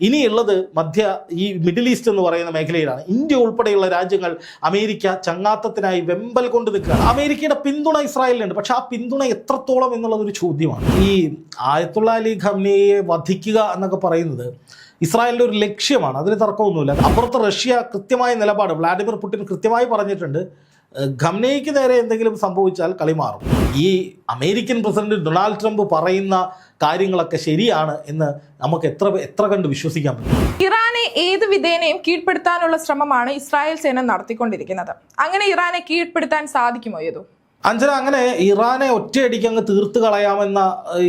ഇനിയുള്ളത് മധ്യ ഈ മിഡിൽ ഈസ്റ്റ് എന്ന് പറയുന്ന മേഖലയിലാണ്. ഇന്ത്യ ഉൾപ്പെടെയുള്ള രാജ്യങ്ങൾ അമേരിക്ക ചങ്ങാത്തത്തിനായി വെമ്പൽ കൊണ്ട് നിൽക്കുകയാണ്. അമേരിക്കയുടെ പിന്തുണ ഇസ്രായേലിനുണ്ട്. പക്ഷെ ആ പിന്തുണ എത്രത്തോളം എന്നുള്ളത് ഒരു ചോദ്യമാണ്. ഈ ആയത്തുള്ള അലി വധിക്കുക എന്നൊക്കെ പറയുന്നത് ഇസ്രായേലിന്റെ ഒരു ലക്ഷ്യമാണ്. അതിന് തർക്കമൊന്നുമില്ല. അപ്പുറത്ത് റഷ്യ കൃത്യമായ നിലപാട് വ്ളാഡിമിർ പുടിൻ കൃത്യമായി പറഞ്ഞിട്ടുണ്ട്. ഖംനയ്ക്ക് നേരെ എന്തെങ്കിലും സംഭവിച്ചാൽ കളി മാറും. ഈ അമേരിക്കൻ പ്രസിഡന്റ് ഡൊണാൾഡ് ട്രംപ് പറയുന്ന കാര്യങ്ങളൊക്കെ ശരിയാണ് എന്ന് നമുക്ക് എത്ര എത്ര കണ്ട് വിശ്വസിക്കാൻ പറ്റും? ഇറാനെ ഏത് വിധേനയും കീഴ്പ്പെടുത്താനുള്ള ശ്രമമാണ് ഇസ്രായേൽ സേന നടത്തിക്കൊണ്ടിരിക്കുന്നത്. അങ്ങനെ ഇറാനെ കീഴ്പ്പെടുത്താൻ സാധിക്കുമോ ഏതു അഞ്ചന അങ്ങനെ ഇറാനെ ഒറ്റയടിക്ക് അങ്ങ് തീർത്ത് കളയാമെന്ന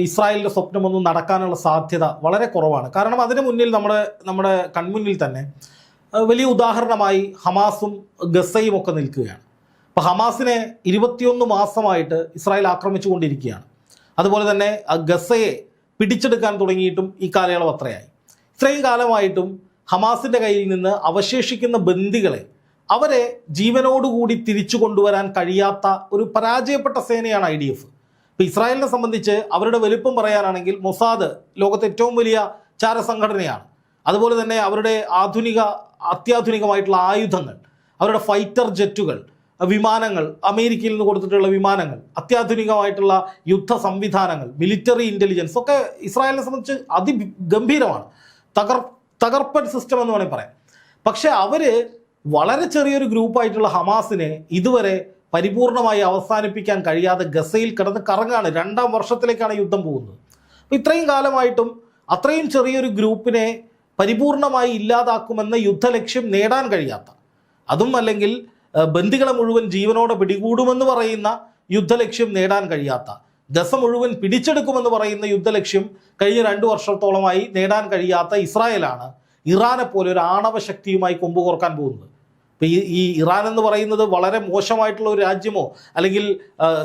ഇസ്രായേലിന്റെ സ്വപ്നമൊന്നും നടക്കാനുള്ള സാധ്യത വളരെ കുറവാണ്. കാരണം അതിന് മുന്നിൽ നമ്മുടെ നമ്മുടെ കൺമുന്നിൽ തന്നെ വലിയ ഉദാഹരണമായി ഹമാസും ഗസയും ഒക്കെ നിൽക്കുകയാണ്. അപ്പോൾ ഹമാസിനെ ഇരുപത്തിയൊന്ന് മാസമായിട്ട് ഇസ്രായേൽ ആക്രമിച്ചുകൊണ്ടിരിക്കുകയാണ്. അതുപോലെ തന്നെ ഗസയെ പിടിച്ചെടുക്കാൻ തുടങ്ങിയിട്ടും ഈ കാലയളവ് അത്രയായി. ഇത്രയും കാലമായിട്ടും ഹമാസിന്റെ കയ്യിൽ നിന്ന് അവശേഷിക്കുന്ന ബന്ദികളെ അവരെ ജീവനോടുകൂടി തിരിച്ചു കൊണ്ടുവരാൻ കഴിയാത്ത ഒരു പരാജയപ്പെട്ട സേനയാണ് ഐ ഡി എഫ്. ഇപ്പം ഇസ്രായേലിനെ സംബന്ധിച്ച് അവരുടെ വലുപ്പം പറയാനാണെങ്കിൽ മൊസാദ് ലോകത്തെ ഏറ്റവും വലിയ ചാരസംഘടനയാണ്. അതുപോലെ തന്നെ അവരുടെ ആധുനിക അത്യാധുനികമായിട്ടുള്ള ആയുധങ്ങൾ അവരുടെ ഫൈറ്റർ ജെറ്റുകൾ വിമാനങ്ങൾ അമേരിക്കയിൽ നിന്ന് കൊടുത്തിട്ടുള്ള വിമാനങ്ങൾ അത്യാധുനികമായിട്ടുള്ള യുദ്ധ സംവിധാനങ്ങൾ മിലിറ്ററി ഇന്റലിജൻസ് ഒക്കെ ഇസ്രായേലിനെ സംബന്ധിച്ച് അതിഗംഭീരമാണ്. തകർ തകർപ്പൻ സിസ്റ്റം എന്ന് വേണമെങ്കിൽ പറയാം. പക്ഷെ അവർ വളരെ ചെറിയൊരു ഗ്രൂപ്പായിട്ടുള്ള ഹമാസിനെ ഇതുവരെ പരിപൂർണമായി അവസാനിപ്പിക്കാൻ കഴിയാതെ ഗസയിൽ കിടന്ന് കറങ്ങാണ്. രണ്ടാം വർഷത്തിലേക്കാണ് യുദ്ധം പോകുന്നത്. അപ്പോൾ ഇത്രയും കാലമായിട്ടും അത്രയും ചെറിയൊരു ഗ്രൂപ്പിനെ പരിപൂർണമായി ഇല്ലാതാക്കുമെന്ന യുദ്ധലക്ഷ്യം നേടാൻ കഴിയാത്ത അതും അല്ലെങ്കിൽ ബന്ദികളെ മുഴുവൻ ജീവനോടെ പിടികൂടുമെന്ന് പറയുന്ന യുദ്ധലക്ഷ്യം നേടാൻ കഴിയാത്ത ഗസ മുഴുവൻ പിടിച്ചെടുക്കുമെന്ന് പറയുന്ന യുദ്ധലക്ഷ്യം കഴിഞ്ഞ രണ്ടു വർഷത്തോളമായി നേടാൻ കഴിയാത്ത ഇസ്രായേലാണ് ഇറാനെ പോലെ ഒരു ആണവ ശക്തിയുമായി കൊമ്പുകോർക്കാൻ പോകുന്നത്. ഇപ്പം ഈ ഈ ഇറാൻ എന്ന് പറയുന്നത് വളരെ മോശമായിട്ടുള്ള ഒരു രാജ്യമോ അല്ലെങ്കിൽ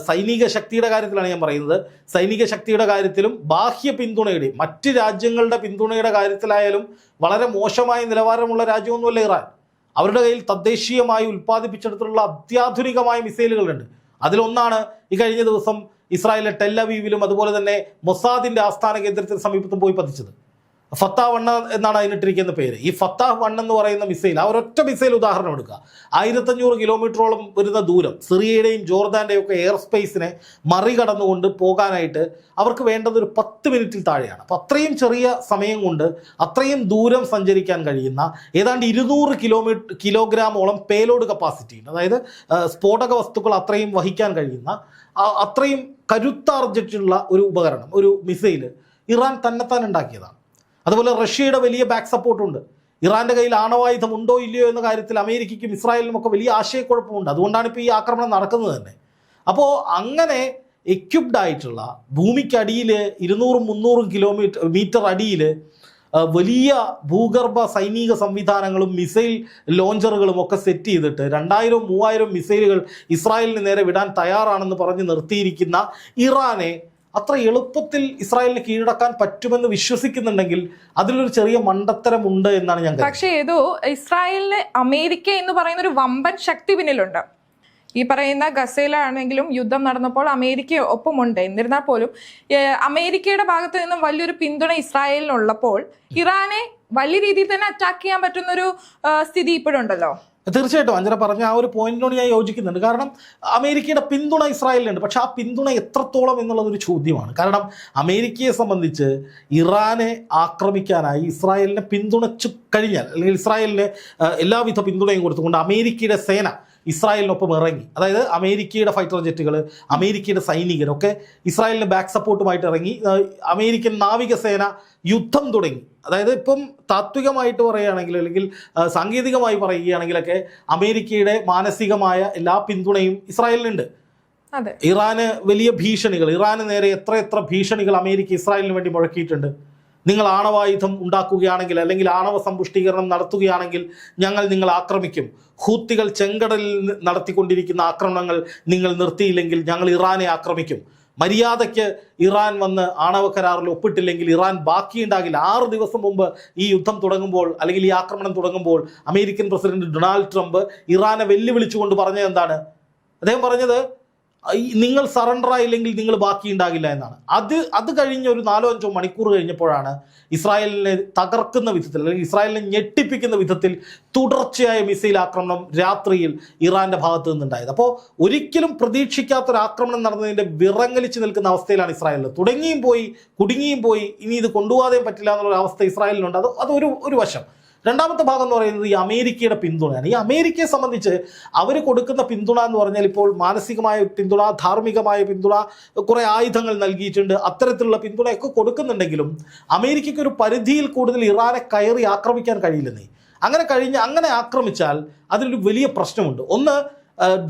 സൈനിക ശക്തിയുടെ കാര്യത്തിലാണ് ഞാൻ പറയുന്നത്. സൈനിക ശക്തിയുടെ കാര്യത്തിലും ബാഹ്യ പിന്തുണയുടെയും മറ്റ് രാജ്യങ്ങളുടെ പിന്തുണയുടെ കാര്യത്തിലായാലും വളരെ മോശമായ നിലവാരമുള്ള രാജ്യമൊന്നുമല്ല ഇറാൻ. അവരുടെ കയ്യിൽ തദ്ദേശീയമായി ഉൽപ്പാദിപ്പിച്ചെടുത്തിട്ടുള്ള അത്യാധുനികമായ മിസൈലുകളുണ്ട്. അതിലൊന്നാണ് ഈ കഴിഞ്ഞ ദിവസം ഇസ്രായേലിലെ ടെല്ലവീവിലും അതുപോലെ തന്നെ മൊസാദിന്റെ ആസ്ഥാന കേന്ദ്രത്തിന് സമീപത്തും പോയി പതിച്ചത്. ഫത്താ വണ്ണ എന്നാണ് അതിനിട്ടിരിക്കുന്ന പേര്. ഈ ഫത്താ വൺ എന്ന് പറയുന്ന മിസൈൽ ആ ഒരൊറ്റ മിസൈൽ ഉദാഹരണം എടുക്കുക. ആയിരത്തഞ്ഞൂറ് കിലോമീറ്ററോളം വരുന്ന ദൂരം സിറിയയുടെയും ജോർദാന്റെയും ഒക്കെ എയർ സ്പേസിനെ മറികടന്നുകൊണ്ട് പോകാനായിട്ട് അവർക്ക് വേണ്ടത് ഒരു പത്ത് മിനിറ്റിൽ താഴെയാണ്. അപ്പം അത്രയും ചെറിയ സമയം കൊണ്ട് അത്രയും ദൂരം സഞ്ചരിക്കാൻ കഴിയുന്ന ഏതാണ്ട് ഇരുന്നൂറ് കിലോമീറ്റർ കിലോഗ്രാമോളം പേലോഡ് കപ്പാസിറ്റി ഉണ്ട്. അതായത് സ്ഫോടക വസ്തുക്കൾ അത്രയും വഹിക്കാൻ കഴിയുന്ന അത്രയും കരുത്താർജിച്ചിട്ടുള്ള ഒരു ഉപകരണം ഒരു മിസൈൽ ഇറാൻ തന്നെത്താൻ ഉണ്ടാക്കിയതാണ്. അതുപോലെ റഷ്യയുടെ വലിയ ബാക്ക് സപ്പോർട്ടുണ്ട് ഇറാന്റെ കയ്യിൽ ആണവായുധം ഉണ്ടോ ഇല്ലയോ എന്ന കാര്യത്തിൽ അമേരിക്കയ്ക്കും ഇസ്രായേലിനും ഒക്കെ വലിയ ആശയക്കുഴപ്പമുണ്ട്. അതുകൊണ്ടാണ് ഇപ്പോൾ ഈ ആക്രമണം നടക്കുന്നത് തന്നെ. അപ്പോൾ അങ്ങനെ എക്യുപ്ഡ് ആയിട്ടുള്ള ഭൂമിക്കടിയിൽ ഇരുന്നൂറും മുന്നൂറും കിലോമീറ്റർ മീറ്റർ അടിയിൽ വലിയ ഭൂഗർഭ സൈനിക സംവിധാനങ്ങളും മിസൈൽ ലോഞ്ചറുകളും ഒക്കെ സെറ്റ് ചെയ്തിട്ട് രണ്ടായിരം മൂവായിരം മിസൈലുകൾ ഇസ്രായേലിന് നേരെ വിടാൻ തയ്യാറാണെന്ന് പറഞ്ഞ് നിർത്തിയിരിക്കുന്ന ഇറാനെ അത്ര എളുപ്പത്തിൽ ഇസ്രായേലിന് കീഴടക്കാൻ പറ്റുമെന്ന് വിശ്വസിക്കുന്നുണ്ടെങ്കിൽ അതിലൊരു ചെറിയ മണ്ടത്തരം ഉണ്ട് എന്നാണ് ഞാൻ പക്ഷേ ഏതോ ഇസ്രായേലിന് അമേരിക്ക എന്ന് പറയുന്ന ഒരു വമ്പൻ ശക്തി പിന്നിലുണ്ട്. ഈ പറയുന്ന ഗസയിലാണെങ്കിലും യുദ്ധം നടന്നപ്പോൾ അമേരിക്ക ഒപ്പമുണ്ട്. എന്നിരുന്നാൽ പോലും അമേരിക്കയുടെ ഭാഗത്ത് നിന്നും വലിയൊരു പിന്തുണ ഇസ്രായേലിനുള്ളപ്പോൾ ഇറാനെ വലിയ രീതിയിൽ തന്നെ അറ്റാക്ക് ചെയ്യാൻ പറ്റുന്ന ഒരു സ്ഥിതി ഇപ്പോഴുണ്ടല്ലോ. തീർച്ചയായിട്ടും അഞ്ജന പറഞ്ഞ ആ ഒരു പോയിന്റിനോട് ഞാൻ യോജിക്കുന്നുണ്ട്. കാരണം അമേരിക്കയുടെ പിന്തുണ ഇസ്രായേലിനുണ്ട്. പക്ഷെ ആ പിന്തുണ എത്രത്തോളം എന്നുള്ളതൊരു ചോദ്യമാണ്. കാരണം അമേരിക്കയെ സംബന്ധിച്ച് ഇറാനെ ആക്രമിക്കാനായി ഇസ്രായേലിനെ പിന്തുണച്ചു കഴിഞ്ഞാൽ അല്ലെങ്കിൽ ഇസ്രായേലിന് എല്ലാവിധ പിന്തുണയും കൊടുത്തുകൊണ്ട് അമേരിക്കയുടെ സേന ഇസ്രായേലിനൊപ്പം ഇറങ്ങി. അതായത് അമേരിക്കയുടെ ഫൈറ്റർ ജെറ്റുകൾ അമേരിക്കയുടെ സൈനികരൊക്കെ ഇസ്രായേലിന് ബാക്ക് സപ്പോർട്ടുമായിട്ട് ഇറങ്ങി. അമേരിക്കൻ നാവികസേന യുദ്ധം തുടങ്ങി. അതായത് ഇപ്പം താത്വികമായിട്ട് പറയുകയാണെങ്കിൽ അല്ലെങ്കിൽ സാങ്കേതികമായി പറയുകയാണെങ്കിലൊക്കെ അമേരിക്കയുടെ മാനസികമായ എല്ലാ പിന്തുണയും ഇസ്രായേലിനുണ്ട്. ഇറാന് വലിയ ഭീഷണികൾ ഇറാന് നേരെ എത്ര എത്ര ഭീഷണികൾ അമേരിക്ക ഇസ്രായേലിന് വേണ്ടി മുഴക്കിയിട്ടുണ്ട്. നിങ്ങൾ ആണവായുധം ഉണ്ടാക്കുകയാണെങ്കിൽ അല്ലെങ്കിൽ ആണവ സമ്പുഷ്ടീകരണം നടത്തുകയാണെങ്കിൽ ഞങ്ങൾ നിങ്ങൾ ആക്രമിക്കും. ഹൂത്തികൾ ചെങ്കടലിൽ നടത്തിക്കൊണ്ടിരിക്കുന്ന ആക്രമണങ്ങൾ നിങ്ങൾ നിർത്തിയില്ലെങ്കിൽ ഞങ്ങൾ ഇറാനെ ആക്രമിക്കും. മര്യാദയ്ക്ക് ഇറാൻ വന്ന് ആണവ കരാറിൽ ഒപ്പിട്ടില്ലെങ്കിൽ ഇറാൻ ബാക്കിയുണ്ടാകില്ല. ആറ് ദിവസം മുമ്പ് ഈ യുദ്ധം തുടങ്ങുമ്പോൾ അല്ലെങ്കിൽ ഈ ആക്രമണം തുടങ്ങുമ്പോൾ അമേരിക്കൻ പ്രസിഡന്റ് ഡൊണാൾഡ് ട്രംപ് ഇറാനെ വെല്ലുവിളിച്ചുകൊണ്ട് പറഞ്ഞത് എന്താണ്? അദ്ദേഹം പറഞ്ഞത് നിങ്ങൾ സറണ്ടർ ആയില്ലെങ്കിൽ നിങ്ങൾ ബാക്കി ഉണ്ടാകില്ല എന്നാണ്. അത് അത് കഴിഞ്ഞ ഒരു നാലോ അഞ്ചോ മണിക്കൂർ കഴിഞ്ഞപ്പോഴാണ് ഇസ്രായേലിനെ തകർക്കുന്ന വിധത്തിൽ അല്ലെങ്കിൽ ഇസ്രായേലിനെ ഞെട്ടിപ്പിക്കുന്ന വിധത്തിൽ തുടർച്ചയായ മിസൈൽ ആക്രമണം രാത്രിയിൽ ഇറാന്റെ ഭാഗത്തു നിന്നുണ്ടായത്. അപ്പോൾ ഒരിക്കലും പ്രതീക്ഷിക്കാത്തൊരു ആക്രമണം നടന്നതിന്റെ വിറങ്ങലിച്ച് നിൽക്കുന്ന അവസ്ഥയിലാണ് ഇസ്രായേലിൽ. തുടങ്ങിയും പോയി കുടുങ്ങിയും പോയി ഇനി ഇത് കൊണ്ടുപോകാതെയും പറ്റില്ല എന്നുള്ള അവസ്ഥ ഇസ്രായേലിനുണ്ട്. അത് അതൊരു ഒരു വശം. രണ്ടാമത്തെ ഭാഗം എന്ന് പറയുന്നത് ഈ അമേരിക്കയുടെ പിന്തുണയാണ്. ഈ അമേരിക്കയെ സംബന്ധിച്ച് അവർ കൊടുക്കുന്ന പിന്തുണ എന്ന് പറഞ്ഞാൽ ഇപ്പോൾ മാനസികമായ പിന്തുണ ധാർമ്മികമായ പിന്തുണ കുറേ ആയുധങ്ങൾ നൽകിയിട്ടുണ്ട്. അത്തരത്തിലുള്ള പിന്തുണയൊക്കെ കൊടുക്കുന്നുണ്ടെങ്കിലും അമേരിക്കയ്ക്ക് ഒരു പരിധിയിൽ കൂടുതൽ ഇറാനെ കയറി ആക്രമിക്കാൻ കഴിയില്ലെന്നേ. അങ്ങനെ കഴിഞ്ഞ് അങ്ങനെ ആക്രമിച്ചാൽ അതിലൊരു വലിയ പ്രശ്നമുണ്ട്. ഒന്ന്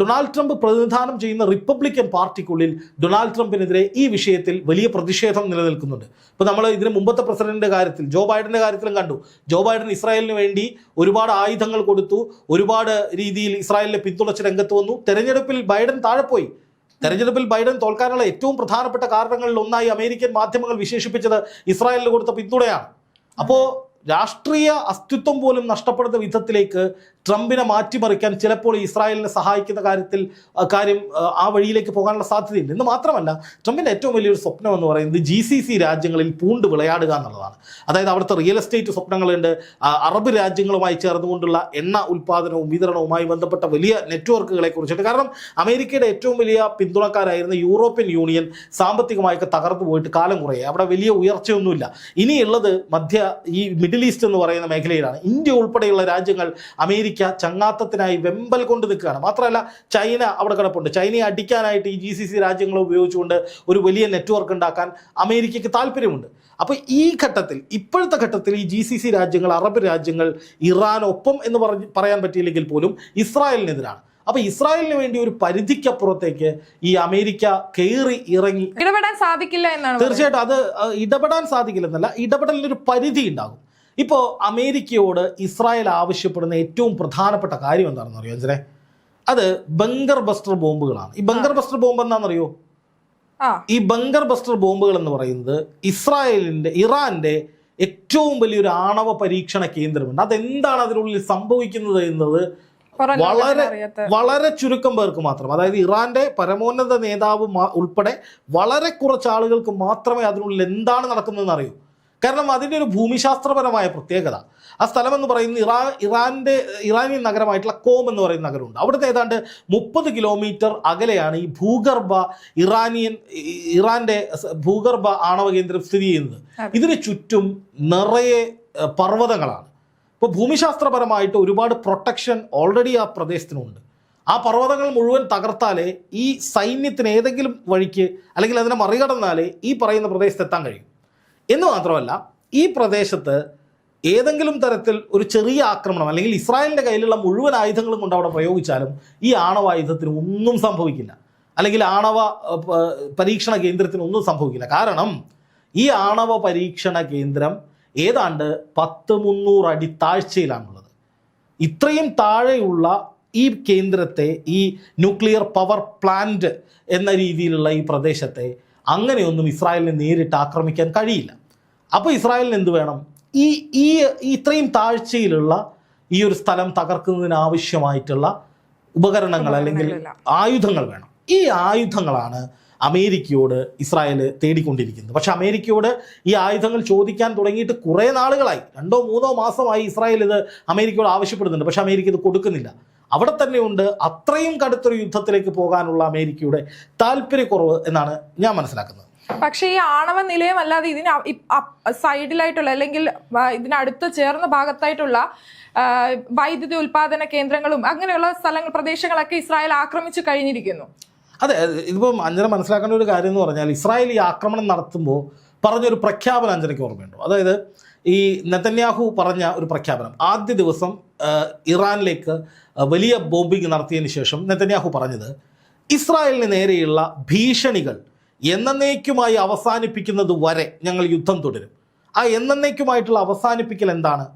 ഡൊണാൾഡ് ട്രംപ് പ്രതിനിധാനം ചെയ്യുന്ന റിപ്പബ്ലിക്കൻ പാർട്ടിക്കുള്ളിൽ ഡൊണാൾഡ് ട്രംപിനെതിരെ ഈ വിഷയത്തിൽ വലിയ പ്രതിഷേധം നിലനിൽക്കുന്നുണ്ട്. ഇപ്പോൾ നമ്മൾ ഇതിന് മുമ്പത്തെ പ്രസിഡന്റിന്റെ കാര്യത്തിൽ ജോ ബൈഡന്റെ കാര്യത്തിലും കണ്ടു. ജോ ബൈഡൻ ഇസ്രായേലിന് വേണ്ടി ഒരുപാട് ആയുധങ്ങൾ കൊടുത്തു ഒരുപാട് രീതിയിൽ ഇസ്രായേലിനെ പിന്തുണച്ച് രംഗത്ത് വന്നു. തെരഞ്ഞെടുപ്പിൽ ബൈഡൻ താഴെപ്പോയി പോയി. തെരഞ്ഞെടുപ്പിൽ ബൈഡൻ തോൽക്കാനുള്ള ഏറ്റവും പ്രധാനപ്പെട്ട കാരണങ്ങളിൽ ഒന്നായി അമേരിക്കൻ മാധ്യമങ്ങൾ വിശേഷിപ്പിച്ചത് ഇസ്രായേലിന് കൊടുത്ത പിന്തുണയാണ്. അപ്പോൾ രാഷ്ട്രീയ അസ്തിത്വം പോലും നഷ്ടപ്പെടുന്ന വിധത്തിലേക്ക് ട്രംപിനെ മാറ്റിമറിക്കാൻ ചിലപ്പോൾ ഇസ്രായേലിനെ സഹായിക്കുന്ന കാര്യത്തിൽ കാര്യം ആ വഴിയിലേക്ക് പോകാനുള്ള സാധ്യതയുണ്ട് എന്ന് മാത്രമല്ല ട്രംപിന്റെ ഏറ്റവും വലിയൊരു സ്വപ്നം എന്ന് പറയുന്നത് ജി സി സി രാജ്യങ്ങളിൽ പൂണ്ട് വിളയാടുക എന്നുള്ളതാണ്. അതായത് അവിടുത്തെ റിയൽ എസ്റ്റേറ്റ് സ്വപ്നങ്ങളുണ്ട് അറബ് രാജ്യങ്ങളുമായി ചേർന്നുകൊണ്ടുള്ള എണ്ണ ഉൽപ്പാദനവും വിതരണവുമായി ബന്ധപ്പെട്ട വലിയ നെറ്റ്വർക്കുകളെ കുറിച്ചിട്ട്. കാരണം അമേരിക്കയുടെ ഏറ്റവും വലിയ പിന്തുണക്കാരായിരുന്ന യൂറോപ്യൻ യൂണിയൻ സാമ്പത്തികമായൊക്കെ തകർന്നു പോയിട്ട് കാലം കുറേ അവിടെ വലിയ ഉയർച്ചയൊന്നുമില്ല. ഇനിയുള്ളത് മധ്യ ഈ മിഡിൽ ഈസ്റ്റ് എന്ന് പറയുന്ന മേഖലയിലാണ്. ഇന്ത്യ ഉൾപ്പെടെയുള്ള രാജ്യങ്ങൾ അമേരിക്ക ചങ്ങാത്തത്തിനായി വെമ്പൽ കൊണ്ട് നിൽക്കുകയാണ്. മാത്രമല്ല ചൈന അവിടെ കിടപ്പുണ്ട്. ചൈനയെ അടിക്കാനായിട്ട് ഈ ജി സി സി രാജ്യങ്ങളെ ഉപയോഗിച്ചുകൊണ്ട് ഒരു വലിയ നെറ്റ്വർക്ക് ഉണ്ടാക്കാൻ അമേരിക്കയ്ക്ക് താല്പര്യമുണ്ട്. അപ്പോൾ ഈ ഘട്ടത്തിൽ ഇപ്പോഴത്തെ ഘട്ടത്തിൽ ഈ ജി സി സി രാജ്യങ്ങൾ അറബ് രാജ്യങ്ങൾ ഇറാനൊപ്പം എന്ന് പറഞ്ഞ് പറയാൻ പറ്റിയില്ലെങ്കിൽ പോലും ഇസ്രായേലിനെതിരാണ്. അപ്പൊ ഇസ്രായേലിന് വേണ്ടി ഒരു പരിധിക്കപ്പുറത്തേക്ക് ഈ അമേരിക്ക കയറി ഇറങ്ങി ഇടപെടാൻ സാധിക്കില്ല എന്നാണ്. തീർച്ചയായിട്ടും അത് ഇടപെടാൻ സാധിക്കില്ലെന്നല്ല ഇടപെടലിനൊരു പരിധി ഉണ്ടാകും ഇപ്പോൾ അമേരിക്കയോട് ഇസ്രായേൽ ആവശ്യപ്പെടുന്ന ഏറ്റവും പ്രധാനപ്പെട്ട കാര്യം എന്താണെന്ന് അറിയോ അഞ്ചനെ അത് ബങ്കർ ബസ്റ്റർ ബോംബുകളാണ്. ഈ ബങ്കർ ബസ്റ്റർ ബോംബ് എന്താണെന്നറിയോ? ഈ ബങ്കർ ബസ്റ്റർ ബോംബുകൾ എന്ന് പറയുന്നത് ഇസ്രായേലിന്റെ ഇറാന്റെ ഏറ്റവും വലിയൊരു ആണവ പരീക്ഷണ കേന്ദ്രമുണ്ട്. അതെന്താണ് അതിനുള്ളിൽ സംഭവിക്കുന്നത് എന്നത് വളരെ വളരെ ചുരുക്കം പേർക്ക് മാത്രം. അതായത് ഇറാന്റെ പരമോന്നത നേതാവ് ഉൾപ്പെടെ വളരെ കുറച്ച് ആളുകൾക്ക് മാത്രമേ അതിനുള്ളിൽ എന്താണ് നടക്കുന്നതെന്ന് അറിയൂ. കാരണം അതിന്റെ ഒരു ഭൂമിശാസ്ത്രപരമായ പ്രത്യേകത. ആ സ്ഥലം എന്ന് പറയുന്നത് ഇറാ ഇറാന്റെ ഇറാനിയൻ നഗരമായിട്ടുള്ള കോം എന്ന് പറയുന്ന നഗരമുണ്ട്. അവിടുത്തെ ഏതാണ്ട് മുപ്പത് കിലോമീറ്റർ അകലെയാണ് ഈ ഭൂഗർഭ ഇറാനിയൻ ഇറാന്റെ ഭൂഗർഭ ആണവ കേന്ദ്രം സ്ഥിതി ചെയ്യുന്നത്. ഇതിന് ചുറ്റും നിറയെ പർവതങ്ങളാണ്. ഇപ്പോൾ ഭൂമിശാസ്ത്രപരമായിട്ട് ഒരുപാട് പ്രൊട്ടക്ഷൻ ഓൾറെഡി ആ പ്രദേശത്തിനുണ്ട്. ആ പർവതങ്ങൾ മുഴുവൻ തകർത്താലേ ഈ സൈന്യത്തിന് ഏതെങ്കിലും വഴിക്ക് അല്ലെങ്കിൽ അതിനെ മറികടന്നാലേ ഈ പറയുന്ന പ്രദേശത്ത് എത്താൻ കഴിയും. എന്ന് മാത്രമല്ല ഈ പ്രദേശത്ത് ഏതെങ്കിലും തരത്തിൽ ഒരു ചെറിയ ആക്രമണം അല്ലെങ്കിൽ ഇസ്രായേലിന്റെ കയ്യിലുള്ള മുഴുവൻ ആയുധങ്ങളും കൊണ്ട് അവിടെ പ്രയോഗിച്ചാലും ഈ ആണവായുധത്തിന് ഒന്നും സംഭവിക്കില്ല. അല്ലെങ്കിൽ ആണവ പരീക്ഷണ കേന്ദ്രത്തിന് ഒന്നും സംഭവിക്കില്ല. കാരണം ഈ ആണവ പരീക്ഷണ കേന്ദ്രം ഏതാണ്ട് പത്ത് മുന്നൂറ് അടി താഴ്ചയിലാണുള്ളത്. ഇത്രയും താഴെയുള്ള ഈ കേന്ദ്രത്തെ ഈ ന്യൂക്ലിയർ പവർ പ്ലാന്റ് എന്ന രീതിയിലുള്ള ഈ പ്രദേശത്തെ അങ്ങനെയൊന്നും ഇസ്രായേലിനെ നേരിട്ട് ആക്രമിക്കാൻ കഴിയില്ല. അപ്പോൾ ഇസ്രായേലിന് എന്ത് വേണം? ഈ ഈ ഇത്രയും താഴ്ചയിലുള്ള ഈ ഒരു സ്ഥലം തകർക്കുന്നതിന് ആവശ്യമായിട്ടുള്ള ഉപകരണങ്ങൾ അല്ലെങ്കിൽ ആയുധങ്ങൾ വേണം. ഈ ആയുധങ്ങളാണ് അമേരിക്കയോട് ഇസ്രായേൽ തേടിക്കൊണ്ടിരിക്കുന്നത്. പക്ഷെ അമേരിക്കയോട് ഈ ആയുധങ്ങൾ ചോദിക്കാൻ തുടങ്ങിയിട്ട് കുറേ നാളുകളായി. രണ്ടോ മൂന്നോ മാസമായി ഇസ്രായേൽ ഇത് അമേരിക്കയോട് ആവശ്യപ്പെടുന്നുണ്ട്. പക്ഷെ അമേരിക്ക ഇത് കൊടുക്കുന്നില്ല. അവിടെ തന്നെയുണ്ട് അത്രയും കടുത്തൊരു യുദ്ധത്തിലേക്ക് പോകാനുള്ള അമേരിക്കയുടെ താല്പര്യക്കുറവ് എന്നാണ് ഞാൻ മനസ്സിലാക്കുന്നത്. പക്ഷേ ഈ ആണവ നിലയം അല്ലാതെ ഇതിന് സൈഡിലായിട്ടുള്ള അല്ലെങ്കിൽ ഇതിനടുത്ത് ചേർന്ന ഭാഗത്തായിട്ടുള്ള വൈദ്യുതി ഉൽപാദന കേന്ദ്രങ്ങളും അങ്ങനെയുള്ള സ്ഥലങ്ങൾ പ്രദേശങ്ങളൊക്കെ ഇസ്രായേൽ ആക്രമിച്ചു കഴിഞ്ഞിരിക്കുന്നു. അതെ ഇതിപ്പം അഞ്ചന മനസ്സിലാക്കേണ്ട ഒരു കാര്യം എന്ന് പറഞ്ഞാൽ ഇസ്രായേൽ ഈ ആക്രമണം നടത്തുമ്പോൾ പറഞ്ഞൊരു പ്രഖ്യാപനം അഞ്ചനയ്ക്ക് ഓർമ്മയുണ്ടോ. അതായത് ഈ നെതന്യാഹു പറഞ്ഞ ഒരു പ്രഖ്യാപനം. ആദ്യ ദിവസം ഇറാനിലേക്ക് വലിയ ബോംബിംഗ് നടത്തിയതിന് ശേഷം നെതന്യാഹു പറഞ്ഞത് ഇസ്രായേലിന് നേരെയുള്ള ഭീഷണികൾ എന്നേക്കുമായി അവസാനിപ്പിക്കുന്നത് വരെ ഞങ്ങൾ യുദ്ധം തുടരും. ആ എന്നേക്കുമായിട്ടുള്ള അവസാനിപ്പിക്കൽ എന്താണ്?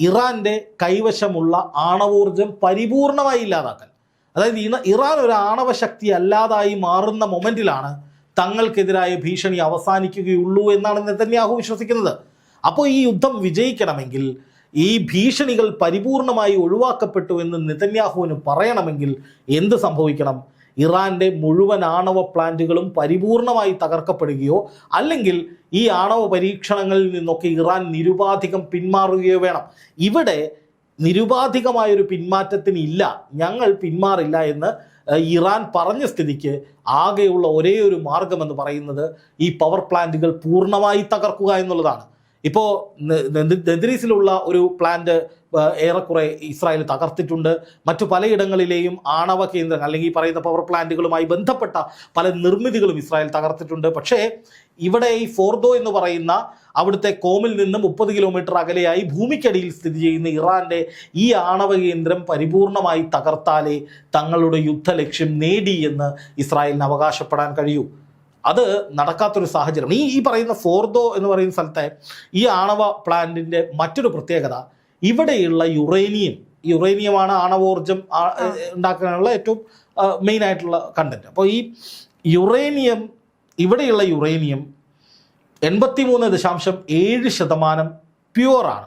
ഇറാന്റെ കൈവശമുള്ള ആണവോർജം പരിപൂർണമായി ഇല്ലാതാക്കൽ. അതായത് ഇറാൻ ഒരു ആണവ ശക്തി അല്ലാതായി മാറുന്ന മൊമെന്റിലാണ് തങ്ങൾക്കെതിരായ ഭീഷണി അവസാനിക്കുകയുള്ളൂ എന്നാണ് നെതന്യാഹു വിശ്വസിക്കുന്നത്. അപ്പോൾ ഈ യുദ്ധം വിജയിക്കണമെങ്കിൽ ഈ ഭീഷണികൾ പരിപൂർണമായി ഒഴിവാക്കപ്പെട്ടു എന്ന് നെതന്യാഹുവിന് പറയണമെങ്കിൽ എന്ത് സംഭവിക്കണം? ഇറാന്റെ മുഴുവൻ ആണവ പ്ലാന്റുകളും പരിപൂർണമായി തകർക്കപ്പെടുകയോ അല്ലെങ്കിൽ ഈ ആണവ പരീക്ഷണങ്ങളിൽ നിന്നൊക്കെ ഇറാൻ നിരുപാധികം പിന്മാറുകയോ വേണം. ഇവിടെ നിരുപാധികമായൊരു പിന്മാറ്റത്തിന് ഇല്ല ഞങ്ങൾ പിന്മാറില്ല എന്ന് ഇറാൻ പറഞ്ഞ സ്ഥിതിക്ക് ആകെയുള്ള ഒരേ ഒരു മാർഗമെന്ന് പറയുന്നത് ഈ പവർ പ്ലാന്റുകൾ പൂർണമായി തകർക്കുക എന്നുള്ളതാണ്. ഇപ്പോൾ നെദ്രീസിലുള്ള ഒരു പ്ലാന്റ് ഏറെക്കുറെ ഇസ്രായേൽ തകർത്തിട്ടുണ്ട്. മറ്റു പലയിടങ്ങളിലെയും ആണവ കേന്ദ്രങ്ങൾ അല്ലെങ്കിൽ പറയുന്ന പവർ പ്ലാന്റുകളുമായി ബന്ധപ്പെട്ട പല നിർമ്മിതികളും ഇസ്രായേൽ തകർത്തിട്ടുണ്ട്. പക്ഷേ ഇവിടെ ഈ ഫോർദോ എന്ന് പറയുന്ന അവിടുത്തെ കോമിൽ നിന്ന് മുപ്പത് കിലോമീറ്റർ അകലെയായി ഭൂമിക്കടിയിൽ സ്ഥിതി ചെയ്യുന്ന ഇറാന്റെ ഈ ആണവ കേന്ദ്രം പരിപൂർണമായി തകർത്താലേ തങ്ങളുടെ യുദ്ധ ലക്ഷ്യം നേടി എന്ന് ഇസ്രായേലിന് അവകാശപ്പെടാൻ കഴിയൂ. അത് നടക്കാത്തൊരു സാഹചര്യം. ഈ ഈ പറയുന്ന ഫോർദോ എന്ന് പറയുന്ന സ്ഥലത്തെ ഈ ആണവ പ്ലാന്റിന്റെ മറ്റൊരു പ്രത്യേകത ഇവിടെയുള്ള യുറേനിയം. യുറേനിയമാണ് ആണവോർജം ഉണ്ടാക്കാനുള്ള ഏറ്റവും മെയിൻ ആയിട്ടുള്ള കണ്ടന്റ് അപ്പോൾ ഈ യുറേനിയം ഇവിടെയുള്ള യുറേനിയം എൺപത്തി മൂന്ന് ദശാംശം ഏഴ് ശതമാനം പ്യുവറാണ്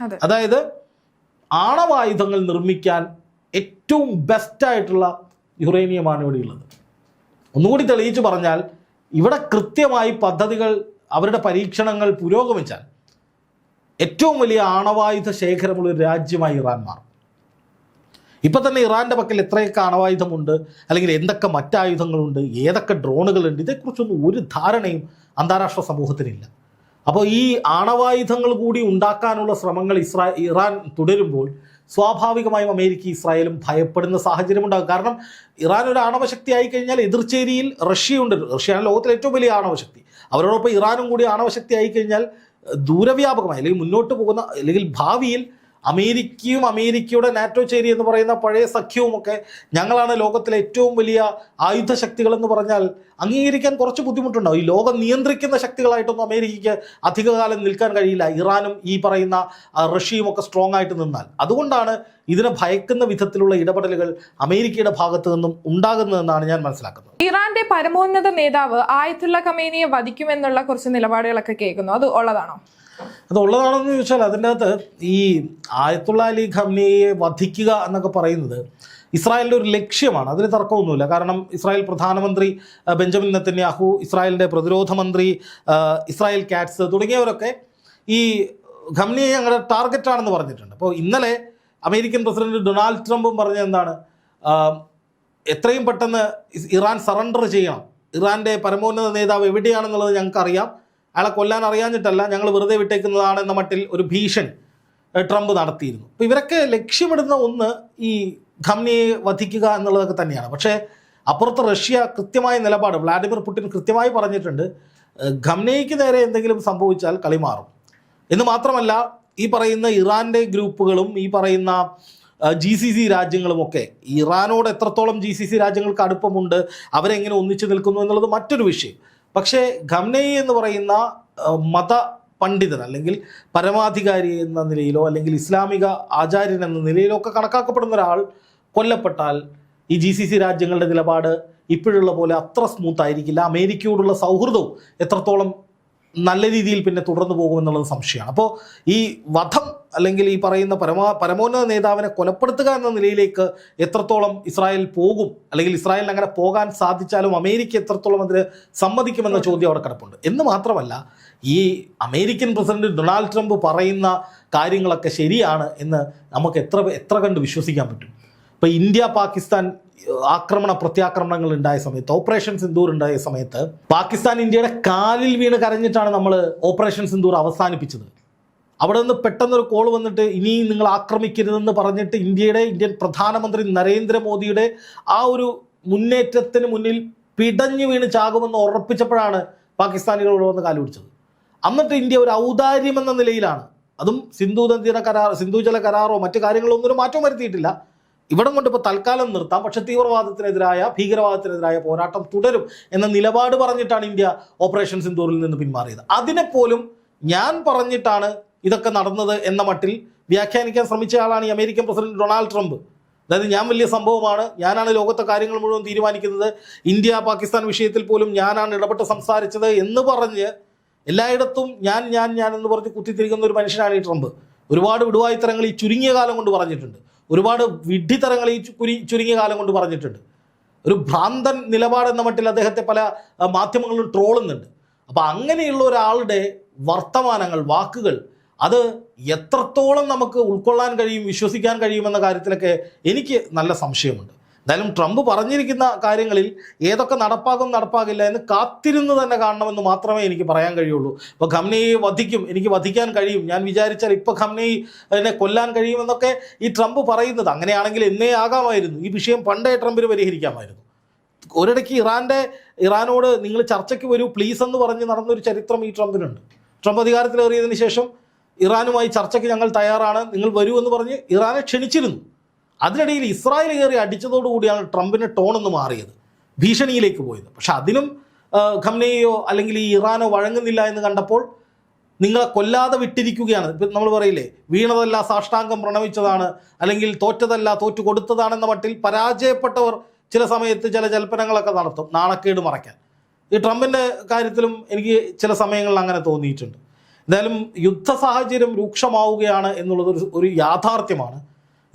അതെ. അതായത് ആണവായുധങ്ങൾ നിർമ്മിക്കാൻ ഏറ്റവും ബെസ്റ്റ് ആയിട്ടുള്ള യുറേനിയമാണ് ഇവിടെയുള്ളത്. ഒന്നുകൂടി തെളിയിച്ചു പറഞ്ഞാൽ ഇവിടെ കൃത്യമായി പദ്ധതികൾ അവരുടെ പരീക്ഷണങ്ങൾ പുരോഗമിച്ചാൽ ഏറ്റവും വലിയ ആണവായുധ ശേഖരമുള്ള ഒരു രാജ്യമായി ഇറാൻ മാറും. ഇപ്പൊ തന്നെ ഇറാന്റെ പക്കൽ എത്രയൊക്കെ ആണവായുധമുണ്ട് അല്ലെങ്കിൽ എന്തൊക്കെ മറ്റായുധങ്ങളുണ്ട് ഏതൊക്കെ ഡ്രോണുകളുണ്ട് ഇതേക്കുറിച്ചൊന്നും ഒരു ധാരണയും അന്താരാഷ്ട്ര സമൂഹത്തിനില്ല. അപ്പോൾ ഈ ആണവായുധങ്ങൾ കൂടി ഉണ്ടാക്കാനുള്ള ശ്രമങ്ങൾ ഇസ്രാ ഇറാൻ തുടരുമ്പോൾ സ്വാഭാവികമായും അമേരിക്ക ഇസ്രായേലും ഭയപ്പെടുന്ന സാഹചര്യം ഉണ്ടാകും. കാരണം ഇറാൻ ഒരു ആണവശക്തി ആയി കഴിഞ്ഞാൽ എതിർചേരിയിൽ ഉണ്ട് റഷ്യയാണ് ലോകത്തിലെ ഏറ്റവും വലിയ ആണവശക്തി അവരോടൊപ്പം ഇറാനും കൂടി ആണവശക്തി ആയി കഴിഞ്ഞാൽ ദൂരവ്യാപകമായി അല്ലെങ്കിൽ മുന്നോട്ട് പോകുന്ന അല്ലെങ്കിൽ ഭാവിയിൽ അമേരിക്കയും അമേരിക്കയുടെ നാറ്റോ ചേരി എന്ന് പറയുന്ന പഴയ സഖ്യവും ഒക്കെ ഞങ്ങളാണ് ലോകത്തിലെ ഏറ്റവും വലിയ ആയുധ ശക്തികളെന്ന് പറഞ്ഞാൽ അംഗീകരിക്കാൻ കുറച്ച് ബുദ്ധിമുട്ടുണ്ടാവും. ഈ ലോകം നിയന്ത്രിക്കുന്ന ശക്തികളായിട്ടൊന്നും അമേരിക്കയ്ക്ക് അധികകാലം നിൽക്കാൻ കഴിയില്ല. ഇറാനും ഈ പറയുന്ന റഷ്യയും ഒക്കെ സ്ട്രോങ് ആയിട്ട് നിന്നാൽ. അതുകൊണ്ടാണ് ഇതിനെ ഭയക്കുന്ന വിധത്തിലുള്ള ഇടപെടലുകൾ അമേരിക്കയുടെ ഭാഗത്തു നിന്നും ഉണ്ടാകുന്നതെന്നാണ് ഞാൻ മനസ്സിലാക്കുന്നത്. ഇറാന്റെ പരമോന്നത നേതാവ് ആയത്തുള്ള കമേനിയെ വധിക്കുമെന്നുള്ള കുറച്ച് നിലപാടുകളൊക്കെ കേൾക്കുന്നു. അത് ഉള്ളതാണോ? അത് ഉള്ളതാണെന്ന് ചോദിച്ചാൽ അതിന്റെ അകത്ത് ഈ ആയത്തുള്ള അലി ഖംനിയെ വധിക്കുക എന്നൊക്കെ പറയുന്നത് ഇസ്രായേലിന്റെ ഒരു ലക്ഷ്യമാണ്. അതിന് തർക്കമൊന്നുമില്ല. കാരണം ഇസ്രായേൽ പ്രധാനമന്ത്രി ബെഞ്ചമിൻ നെത്തന്യാഹു ഇസ്രായേലിന്റെ പ്രതിരോധ മന്ത്രി ഇസ്രായേൽ കാറ്റ്സ് തുടങ്ങിയവരൊക്കെ ഈ ഖംനിയെ ഞങ്ങളുടെ ടാർഗറ്റാണെന്ന് പറഞ്ഞിട്ടുണ്ട്. അപ്പോൾ ഇന്നലെ അമേരിക്കൻ പ്രസിഡന്റ് ഡൊണാൾഡ് ട്രംപും പറഞ്ഞ എന്താണ്? എത്രയും പെട്ടെന്ന് ഇറാൻ സറണ്ടർ ചെയ്യണം. ഇറാന്റെ പരമോന്നത നേതാവ് എവിടെയാണെന്നുള്ളത് ഞങ്ങൾക്കറിയാം. അയാളെ കൊല്ലാൻ അറിയാഞ്ഞിട്ടല്ല ഞങ്ങൾ വെറുതെ വിട്ടേക്കുന്നതാണ് എന്ന മട്ടിൽ ഒരു ഭീഷണി ട്രംപ് നടത്തിയിരുന്നു. അപ്പോൾ ഇവരൊക്കെ ലക്ഷ്യമിടുന്ന ഒന്ന് ഈ ഖംനിയെ വധിക്കുക എന്നുള്ളതൊക്കെ തന്നെയാണ്. പക്ഷേ അപ്പുറത്ത് റഷ്യ കൃത്യമായ നിലപാട് വ്ളാഡിമിർ പുടിൻ കൃത്യമായി പറഞ്ഞിട്ടുണ്ട് ഖംനയ്ക്ക് നേരെ എന്തെങ്കിലും സംഭവിച്ചാൽ കളി മാറും. എന്ന് മാത്രമല്ല ഈ പറയുന്ന ഇറാന്റെ ഗ്രൂപ്പുകളും ഈ പറയുന്ന ജി സി സി രാജ്യങ്ങളുമൊക്കെ ഇറാനോട് എത്രത്തോളം ജി സി സി രാജ്യങ്ങൾക്ക് അടുപ്പമുണ്ട് അവരെങ്ങനെ ഒന്നിച്ചു നിൽക്കുന്നു എന്നുള്ളത് മറ്റൊരു വിഷയം. പക്ഷേ ഖംനയി എന്ന് പറയുന്ന മത പണ്ഡിതൻ അല്ലെങ്കിൽ പരമാധികാരി എന്ന നിലയിലോ അല്ലെങ്കിൽ ഇസ്ലാമിക ആചാര്യൻ എന്ന നിലയിലോ ഒക്കെ കണക്കാക്കപ്പെടുന്ന ഒരാൾ കൊല്ലപ്പെട്ടാൽ ഈ ജി സി സി രാജ്യങ്ങളുടെ നിലപാട് ഇപ്പോഴുള്ള പോലെ അത്ര സ്മൂത്ത് ആയിരിക്കില്ല. അമേരിക്കയോടുള്ള സൗഹൃദവും എത്രത്തോളം നല്ല രീതിയിൽ പിന്നെ തുടർന്നു പോകുമെന്നുള്ളത് സംശയമാണ്. അപ്പോൾ ഈ വധം അല്ലെങ്കിൽ ഈ പറയുന്ന പരമാ പരമോന്നത നേതാവിനെ കൊലപ്പെടുത്തുക എന്ന നിലയിലേക്ക് എത്രത്തോളം ഇസ്രായേൽ പോകും? അല്ലെങ്കിൽ ഇസ്രായേലിന് അങ്ങനെ പോകാൻ സാധിച്ചാലും അമേരിക്ക എത്രത്തോളം അതിന് സമ്മതിക്കുമെന്ന ചോദ്യം അവിടെ കിടപ്പുണ്ട്. എന്ന് മാത്രമല്ല ഈ അമേരിക്കൻ പ്രസിഡന്റ് ഡൊണാൾഡ് ട്രംപ് പറയുന്ന കാര്യങ്ങളൊക്കെ ശരിയാണ് എന്ന് നമുക്ക് എത്ര എത്ര കണ്ട് വിശ്വസിക്കാൻ പറ്റും? ഇപ്പോൾ ഇന്ത്യ പാകിസ്ഥാൻ ആക്രമണ പ്രത്യാക്രമണങ്ങൾ ഉണ്ടായ സമയത്ത് ഓപ്പറേഷൻ സിന്ദൂർ ഉണ്ടായ സമയത്ത് പാകിസ്ഥാൻ ഇന്ത്യയുടെ കാലിൽ വീണ് കരഞ്ഞിട്ടാണ് നമ്മൾ ഓപ്പറേഷൻ സിന്ദൂർ അവസാനിപ്പിച്ചത്. അവിടെ നിന്ന് പെട്ടെന്നൊരു കോൾ വന്നിട്ട് ഇനി നിങ്ങൾ ആക്രമിക്കരുതെന്ന് പറഞ്ഞിട്ട് ഇന്ത്യയുടെ ഇന്ത്യൻ പ്രധാനമന്ത്രി നരേന്ദ്രമോദിയുടെ ആ ഒരു മുന്നേറ്റത്തിന് മുന്നിൽ പിടഞ്ഞു വീണ് ചാകുമെന്ന് ഉറപ്പിച്ചപ്പോഴാണ് പാകിസ്ഥാനികൾ ഇവിടെ വന്ന് കാലുപിടിച്ചത്. എന്നിട്ട് ഇന്ത്യ ഒരു ഔദാര്യം എന്ന നിലയിലാണ്. അതും സിന്ധു നദീന കരാർ സിന്ധു ജല കരാറോ മറ്റു കാര്യങ്ങളോ ഒന്നും ഒരു മാറ്റവും വരുത്തിയിട്ടില്ല. ഇവിടം കൊണ്ട് ഇപ്പോൾ തൽക്കാലം നിർത്താം. പക്ഷേ തീവ്രവാദത്തിനെതിരായ ഭീകരവാദത്തിനെതിരായ പോരാട്ടം തുടരും എന്ന നിലപാട് പറഞ്ഞിട്ടാണ് ഇന്ത്യ ഓപ്പറേഷൻ സിന്ദൂറിൽ നിന്ന് പിന്മാറിയത്. അതിനെപ്പോലും ഞാൻ പറഞ്ഞിട്ടാണ് ഇതൊക്കെ നടന്നത് എന്ന മട്ടിൽ വ്യാഖ്യാനിക്കാൻ ശ്രമിച്ച ആളാണ് ഈ അമേരിക്കൻ പ്രസിഡന്റ് ഡൊണാൾഡ് ട്രംപ്. അതായത് ഞാൻ വലിയ സംഭവമാണ്. ഞാനാണ് ലോകത്തെ കാര്യങ്ങൾ മുഴുവൻ തീരുമാനിക്കുന്നത്. ഇന്ത്യ പാകിസ്ഥാൻ വിഷയത്തിൽ പോലും ഞാനാണ് ഇടപെട്ട് സംസാരിച്ചത് എന്ന് പറഞ്ഞ് എല്ലായിടത്തും ഞാൻ ഞാൻ ഞാൻ എന്ന് പറഞ്ഞ് കുത്തിത്തിരിക്കുന്ന ഒരു മനുഷ്യനാണ് ഈ ട്രംപ്. ഒരുപാട് വിടുവായിത്തരങ്ങൾ ഈ ചുരുങ്ങിയ കാലം കൊണ്ട് പറഞ്ഞിട്ടുണ്ട്. ഒരുപാട് വിഡ്ഢിത്തരങ്ങൾ ഈ കുരി- ചുരുങ്ങിയ കാലം കൊണ്ട് പറഞ്ഞിട്ടുണ്ട്. ഒരു ഭ്രാന്തൻ നിലപാട് എന്ന മട്ടിൽ അദ്ദേഹത്തെ പല മാധ്യമങ്ങളിലും മാധ്യമങ്ങളും ട്രോളുന്നുണ്ട്. അപ്പോൾ അങ്ങനെയുള്ള ഒരാളുടെ വർത്തമാനങ്ങൾ വാക്കുകൾ അത് എത്രത്തോളം നമുക്ക് ഉൾക്കൊള്ളാൻ കഴിയും വിശ്വസിക്കാൻ കഴിയുമെന്ന കാര്യത്തിലൊക്കെ എനിക്ക് നല്ല സംശയമുണ്ട്. എന്തായാലും ട്രംപ് പറഞ്ഞിരിക്കുന്ന കാര്യങ്ങളിൽ ഏതൊക്കെ നടപ്പാകും നടപ്പാകില്ല എന്ന് കാത്തിരുന്ന് തന്നെ കാണണമെന്ന് മാത്രമേ എനിക്ക് പറയാൻ കഴിയുള്ളൂ. ഇപ്പോൾ ഖംനയെ വധിക്കും എനിക്ക് വധിക്കാൻ കഴിയും. ഞാൻ വിചാരിച്ചാൽ ഇപ്പോൾ ഖംനയെ എന്നെ കൊല്ലാൻ കഴിയുമെന്നൊക്കെ ഈ ട്രംപ് പറയുന്നത്. അങ്ങനെയാണെങ്കിൽ എന്നേ ആകാമായിരുന്നു. ഈ വിഷയം പണ്ടേ ട്രംപിന് പരിഹരിക്കാമായിരുന്നു. ഒരിടയ്ക്ക് ഇറാന്റെ ഇറാനോട് നിങ്ങൾ ചർച്ചയ്ക്ക് വരൂ പ്ലീസ് എന്ന് പറഞ്ഞ് നടന്നൊരു ചരിത്രം ഈ ട്രംപിനുണ്ട്. ട്രംപ് അധികാരത്തിലേറിയതിന് ശേഷം ഇറാനുമായി ചർച്ചയ്ക്ക് ഞങ്ങൾ തയ്യാറാണ്. നിങ്ങൾ വരൂ എന്ന് പറഞ്ഞ് ഇറാനെ ക്ഷണിച്ചിരുന്നു. അതിനിടയിൽ ഇസ്രായേൽ കയറി അടിച്ചതോടുകൂടിയാണ് ട്രംപിന്റെ ടോണൊന്ന് മാറിയത് ഭീഷണിയിലേക്ക് പോയത്. പക്ഷെ അതിനും ഖംനയോ അല്ലെങ്കിൽ ഈ ഇറാനോ വഴങ്ങുന്നില്ല എന്ന് കണ്ടപ്പോൾ നിങ്ങളെ കൊല്ലാതെ വിട്ടിരിക്കുകയാണ്. ഇപ്പം നമ്മൾ പറയില്ലേ വീണതല്ല സാഷ്ടാംഗം പ്രണമിച്ചതാണ് അല്ലെങ്കിൽ തോറ്റതല്ല തോറ്റു കൊടുത്തതാണെന്ന മട്ടിൽ പരാജയപ്പെട്ടവർ ചില സമയത്ത് ചില ജൽപ്പനങ്ങളൊക്കെ നടത്തും നാണക്കേട് മറയ്ക്കാൻ. ഈ ട്രംപിന്റെ കാര്യത്തിലും എനിക്ക് ചില സമയങ്ങളിൽ അങ്ങനെ തോന്നിയിട്ടുണ്ട്. എന്തായാലും യുദ്ധ സാഹചര്യം രൂക്ഷമാവുകയാണ് എന്നുള്ളത് ഒരു യാഥാർത്ഥ്യമാണ്.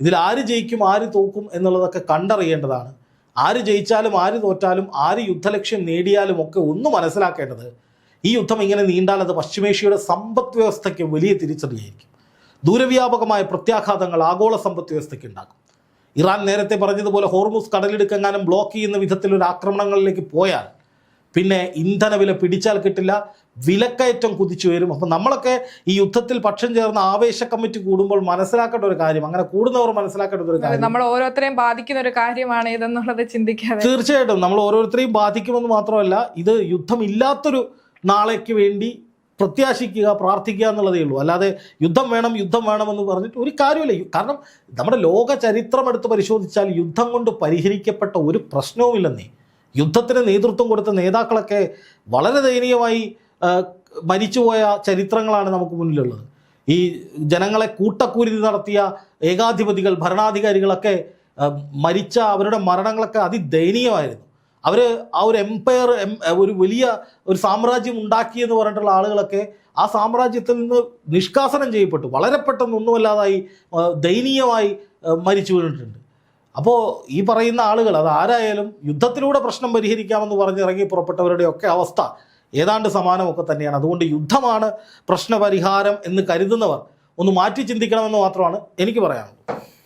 ഇതിൽ ആര് ജയിക്കും ആര് തോക്കും എന്നുള്ളതൊക്കെ കണ്ടറിയേണ്ടതാണ്. ആര് ജയിച്ചാലും ആര് തോറ്റാലും ആര് യുദ്ധലക്ഷ്യം നേടിയാലും ഒക്കെ ഒന്ന് മനസ്സിലാക്കേണ്ടത് ഈ യുദ്ധം ഇങ്ങനെ നീണ്ടാൽ അത് പശ്ചിമേഷ്യയുടെ സമ്പദ് വ്യവസ്ഥയ്ക്ക് വലിയ തിരിച്ചടിയായിരിക്കും. ദൂരവ്യാപകമായ പ്രത്യാഘാതങ്ങൾ ആഗോള സമ്പദ് വ്യവസ്ഥയ്ക്ക് ഉണ്ടാക്കും. ഇറാൻ നേരത്തെ പറഞ്ഞതുപോലെ ഹോർമുസ് കടലിടുക്കെങ്ങാനും ബ്ലോക്ക് ചെയ്യുന്ന വിധത്തിലൊരു ആക്രമണങ്ങളിലേക്ക് പോയാൽ പിന്നെ ഇന്ധനവില പിടിച്ചാൽ കിട്ടില്ല വിലക്കയറ്റം കുതിച്ചു വരും അപ്പം നമ്മളൊക്കെ ഈ യുദ്ധത്തിൽ പക്ഷം ചേർന്ന ആവേശ കമ്മിറ്റി കൂടുമ്പോൾ മനസ്സിലാക്കേണ്ട ഒരു കാര്യം അങ്ങനെ കൂടുന്നവർ മനസ്സിലാക്കേണ്ട ഒരു കാര്യം. നമ്മൾ ഓരോരുത്തരെയും ബാധിക്കുന്ന ഒരു കാര്യമാണ് ഇതെന്നുള്ളത് ചിന്തിക്കാതെ. തീർച്ചയായിട്ടും നമ്മൾ ഓരോരുത്തരെയും ബാധിക്കുമെന്ന് മാത്രമല്ല ഇത് യുദ്ധമില്ലാത്തൊരു നാളേക്ക് വേണ്ടി പ്രത്യാശിക്കുക പ്രാർത്ഥിക്കുക എന്നുള്ളതേ ഉള്ളൂ. അല്ലാതെ യുദ്ധം വേണം യുദ്ധം വേണമെന്ന് പറഞ്ഞിട്ട് ഒരു കാര്യമില്ല. കാരണം നമ്മുടെ ലോക ചരിത്രം എടുത്ത് പരിശോധിച്ചാൽ യുദ്ധം കൊണ്ട് പരിഹരിക്കപ്പെട്ട ഒരു പ്രശ്നവുമില്ലെന്നേ. യുദ്ധത്തിന് നേതൃത്വം കൊടുത്ത നേതാക്കളൊക്കെ വളരെ ദയനീയമായി മരിച്ചുപോയ ചരിത്രങ്ങളാണ് നമുക്ക് മുന്നിലുള്ളത്. ഈ ജനങ്ങളെ കൂട്ടക്കുരുതി നടത്തിയ ഏകാധിപതികൾ ഭരണാധികാരികളൊക്കെ മരിച്ച അവരുടെ മരണങ്ങളൊക്കെ അതിദയനീയമായിരുന്നു. അവർ ആ ഒരു എംപയർ ഒരു വലിയ ഒരു സാമ്രാജ്യം ഉണ്ടാക്കിയെന്ന് പറഞ്ഞിട്ടുള്ള ആളുകളൊക്കെ ആ സാമ്രാജ്യത്തിൽ നിന്ന് നിഷ്കാസനം ചെയ്യപ്പെട്ടു. വളരെ പെട്ടെന്ന് ഒന്നുമല്ലാതായി ദയനീയമായി മരിച്ചു വീണിട്ടുണ്ട് അപ്പോൾ ഈ പറയുന്ന ആളുകൾ അത് ആരായാലും യുദ്ധത്തിലൂടെ പ്രശ്നം പരിഹരിക്കാമെന്ന് പറഞ്ഞ് ഇറങ്ങി പുറപ്പെട്ടവരുടെ അവസ്ഥ ഏതാണ്ട് സമാനമൊക്കെ തന്നെയാണ്. അതുകൊണ്ട് യുദ്ധമാണ് പ്രശ്നപരിഹാരം എന്ന് കരുതുന്നവർ ഒന്ന് മാറ്റി ചിന്തിക്കണമെന്ന് മാത്രമാണ് എനിക്ക് പറയാനുള്ളത്.